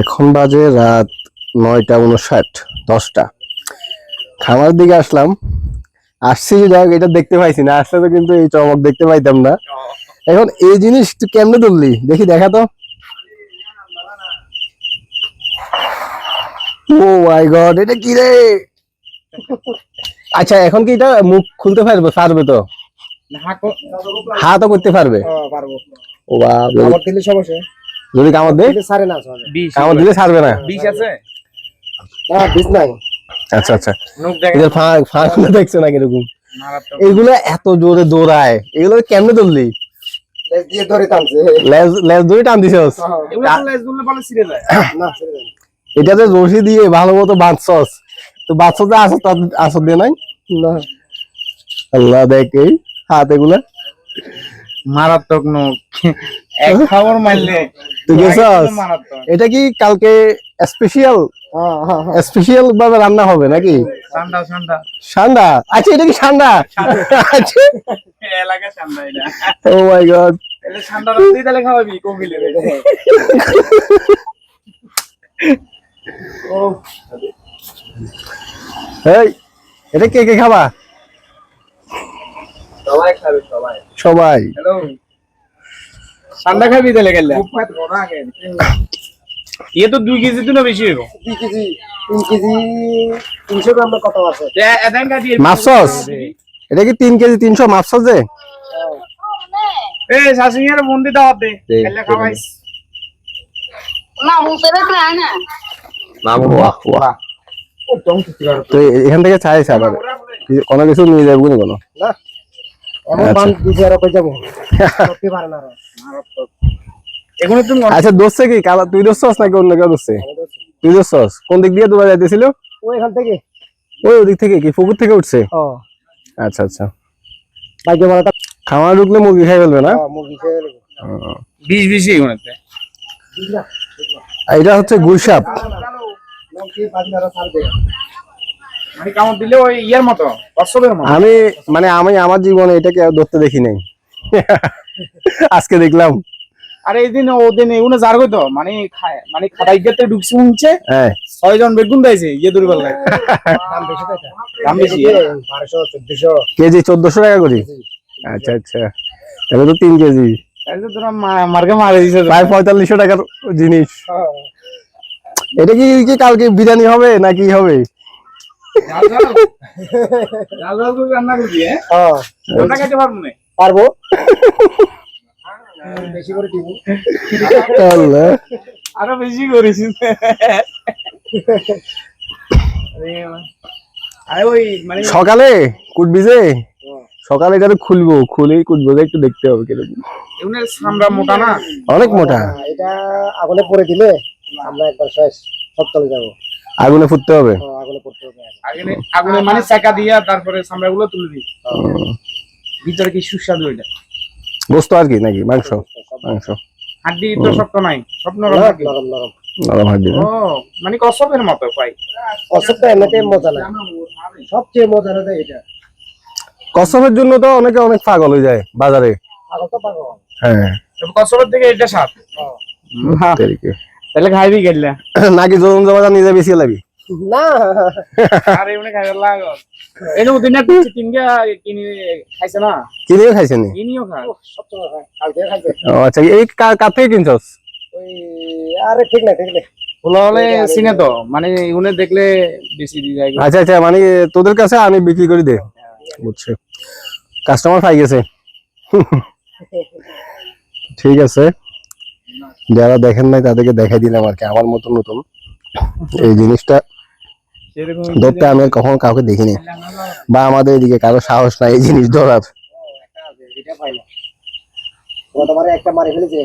এখন বাজে রাত নয়টা উনষাট দশটা। খামার দিকে আসলাম। আসছি যাক এটা দেখতে পাইছি না আসলে তো কিন্তু এই চমক দেখতে পাইতাম না। এখন এই জিনিস তুই কেমনে তুললি দেখি দেখা তো। ও মাই গড এটা কি রে? আচ্ছা এখন কি এটা মুখ খুলতে পারবে পারবে তো? হাতও করতে পারবে? ও দিলে সমস্যা? যদি কামড় দেয়? সারে না সরে। কামড় দিলে ছাড়বে না? বিষ আছে? না বিষ নাই। আচ্ছা আচ্ছা। এদের ফাঁক ফাঁক দেখছ না কীরকম এগুলো এত জোরে দৌড়ায়। এগুলো কেমনে। এটাতে রশি দিয়ে ভালো মতো বাঁধছস। তো বাচ্চাতে আসো দিয়ে নাই? আল্লাহ দেখ এই হাত এগুলা। মারাত্মক নখ। এক খাবার মারলে তুই গেছস এটা কি কালকে স্পেশাল হ্যাঁ হ্যাঁ হ্যাঁ। স্পেশাল ভাবে রান্না হবে নাকি? ঠান্ডা আচ্ছা এটা কি ঠান্ডা আচ্ছা। এলাকা এটা। ও মাই গড এটা ঠান্ডা রাখতেই তাহলে খাওয়াবি কমিলে এই এটা কে কে খাবা? সবাই খাবে সবাই। সবাই। হ্যালো ঠান্ডা খাবি তাহলে গেলে ইয়ে তো দুই কেজি তো না বেশি হইব? দুই কেজি তিন কেজি তিনশো গ্রাম কত আছে? এদান এটা কি তিন কেজি তিনশো যে? এ শাশুড়িয়ার বন্দি দাওয়াত দে খেলে খাওয়াইস। না না বাহ। বাহ তো এখান থেকে চাইছে আবার। কোনো কিছু নিয়ে যাব না কোনো? না। এমন আচ্ছা। মান কই যাব? পারে না আচ্ছা দোষছে কি? কালা তুই নাকি অন্য কেউ দোষছে তুই দোষছস কোন দিক দিয়ে দৌড়া যাইতেছিল? ও থেকে। ওই ওদিক থেকে কি? পুকুর থেকে উঠছে? আচ্ছা আচ্ছা। বাইকে ঢুকলে মুরগি খাই ফেলবে না? মুরগি বিষ বেশি এগুলোতে আর এটা হচ্ছে বাজি মারা ছাড়বে মানে কামড় দিলে ওই ইয়ার মতো কচ্ছপের মতো। আমি মানে আমি আমার জীবনে এটাকে আর ধরতে দেখি নাই। আজকে দেখলাম। আরে এই দিন ওদিন এগুলো জার তো মানে খায় মানে খাটাই গেতে ঢুকছে উঠছে হ্যাঁ। ছয় জন বেগুন দিয়েছে ইয়ে দূর বেলায়। দাম বেশি বারোশো চোদ্দশো। কেজি চোদ্দশো টাকা করি? আচ্ছা আচ্ছা। তাহলে তো তিন কেজি। মার্কে মারে দিছে প্রায় পঁয়তাল্লিশশো টাকার জিনিস। এটা কি কি কালকে বিরিয়ানি হবে নাকি হবে? রান্না করবি হ্যাঁ? হ্যাঁ। খেতে পারব না? পারব। বেশি করে দিব আল্লাহ। আরও বেশি করিস। ওই মানে সকালে কুটবি যে সকালে এটা খুলবো খুলেই কুটবো একটু দেখতে হবে কীরকম। সামরা মোটা না? অনেক মোটা। হ্যাঁ, এটা আগুনে পরে দিলে আমরা একবার শেষ সব চলে যাব। আগুনে ফুটতে হবে। আগুনে পড়তে হবে। আগে। আগুনে আগুনে মানে চাকা দিয়া তারপরে সামরা গুলো তুলে দিই। ভিতরে কি সুস্বাদু এটা? গোস্ত আর কি নাকি? মাংস? মাংস। হাড্ডি তো শক্ত নাই স্বপ্ন নরম নরম নরম। নরম হাড্ডি ও মানে মতো এমনিতে মজা না সবচেয়ে মজা না এটা। জন্য তো অনেকে অনেক পাগল হয়ে যায় বাজারে। পাগল তো পাগল। হ্যাঁ। তবে থেকে এটা স্বাদ। তেরিকে। তাহলে খাইবি গেলে নাকি জোরন জমা নিজে বেশি লাগি না। আর এমনি খাইবার লাগো এই নতুন না কিছু কিনগা কিনি খাইছে না? কিনেও খাইছেনি কিনিও খা সবচেয়ে খায়। কালকে খাইছে। আচ্ছা এই কা- কার থেকে কিনছস? ওই আরে ঠিক না ঠিক না ওলা হলে চিনে তো মানে দেখলে বেশি দিয়ে যায়। আচ্ছা আচ্ছা মানে তোদের কাছে আমি বিক্রি করে দে। বুঝছি। কাস্টমার পাই গেছে। ঠিক আছে। যারা দেখেন নাই তাদেরকে দেখাই দিলাম আর কি আমার মতো নতুন। এই জিনিসটা ধরতে আমি কখনো কাউকে দেখিনি। বা আমাদের এদিকে কারও সাহস নাই এই জিনিস ধরার। একটা মারি ফেলেছি